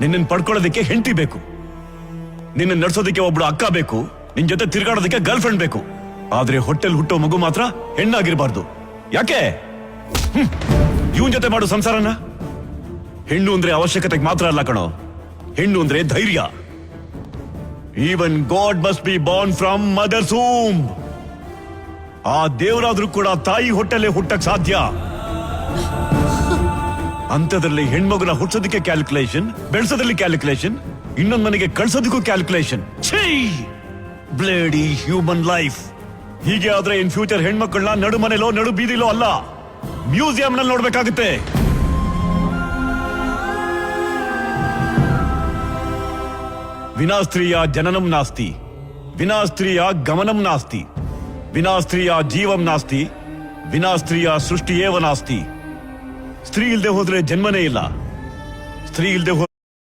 ನಿನ್ನನ್ ಪಡ್ಕೊಳ್ಳೋದಕ್ಕೆ ಹೆಂಡತಿ ಬೇಕು. ನಿನ್ನ ನಡ್ಸೋದಕ್ಕೆ ಒಬ್ಳು ಅಕ್ಕ ಬೇಕು. ನಿನ್ ಜೊತೆ ತಿರ್ಗಾಡೋದಕ್ಕೆ ಗರ್ಲ್ ಫ್ರೆಂಡ್ ಬೇಕು. ಆದ್ರೆ ಹೊಟ್ಟೆಲ್ ಹುಟ್ಟೋ ಮಗು ಮಾತ್ರ ಹೆಣ್ಣಾಗಿರ್ಬಾರ್ದು. ಯಾಕೆ? ಇವನ್ ಜೊತೆ ಮಾಡು ಸಂಸಾರನ. ಹೆಣ್ಣು ಅಂದ್ರೆ ಅವಶ್ಯಕತೆಗೆ ಮಾತ್ರ ಅಲ್ಲ ಕಣೋ. ಹೆಣ್ಣು ಅಂದ್ರೆ ಧೈರ್ಯ. Even god must be born from mother's soon ಆ ದೇವರಾದ್ರೂ ಕೂಡ ತಾಯಿ ಹೊಟ್ಟೆಲೆ ಹುಟ್ಟಕ್ ಸಾಧ್ಯ. ಅಂತದ್ರಲ್ಲಿ ಹೆಣ್ಮಗುನ ಹುಟ್ಸೋದಕ್ಕೆ ಕ್ಯಾಲ್ಕುಲೇಷನ್ ಬೆಳೆಸೋದ್ರಲ್ಲಿ ಕ್ಯಾಲ್ಕುಲೇಷನ್ ಇನ್ನೊಂದ್ ಮನೆಗೆ ಕಳ್ಸೋದಕ್ಕೂ ಕ್ಯಾಲ್ಕುಲೇಷನ್ ಬ್ಲೇಡಿ ಹ್ಯೂಮನ್ ಲೈಫ್. ಹೀಗೆ ಆದ್ರೆ ಇನ್ ಫ್ಯೂಚರ್ ಹೆಣ್ಮಕ್ಳನ್ನ ನಡು ಮನೆಲೋ, ನಡು ಬೀದಿಲೋ ಅಲ್ಲ ಮ್ಯೂಸಿಯಂ ನಲ್ಲಿ ನೋಡ್ಬೇಕಾಗುತ್ತೆ. ವಿನಾಸ್ತ್ರೀಯ ಜನನಂ ನಾಸ್ತಿ. ವಿನಾಸ್ತ್ರೀಯ ಗಮನಂ ನಾಸ್ತಿ. ವಿನಾಸ್ತ್ರೀಯ ಜೀವಂ ನಾಸ್ತಿ. ವಿನಾಸ್ತ್ರೀಯ ಸೃಷ್ಟಿಯೇವ ನಾಸ್ತಿ. ಸ್ತ್ರೀ ಇಲ್ಲದೆ ಹೋದ್ರೆ ಜನ್ಮನೇ ಇಲ್ಲ. ಸ್ತ್ರೀ ಇಲ್ಲದೆ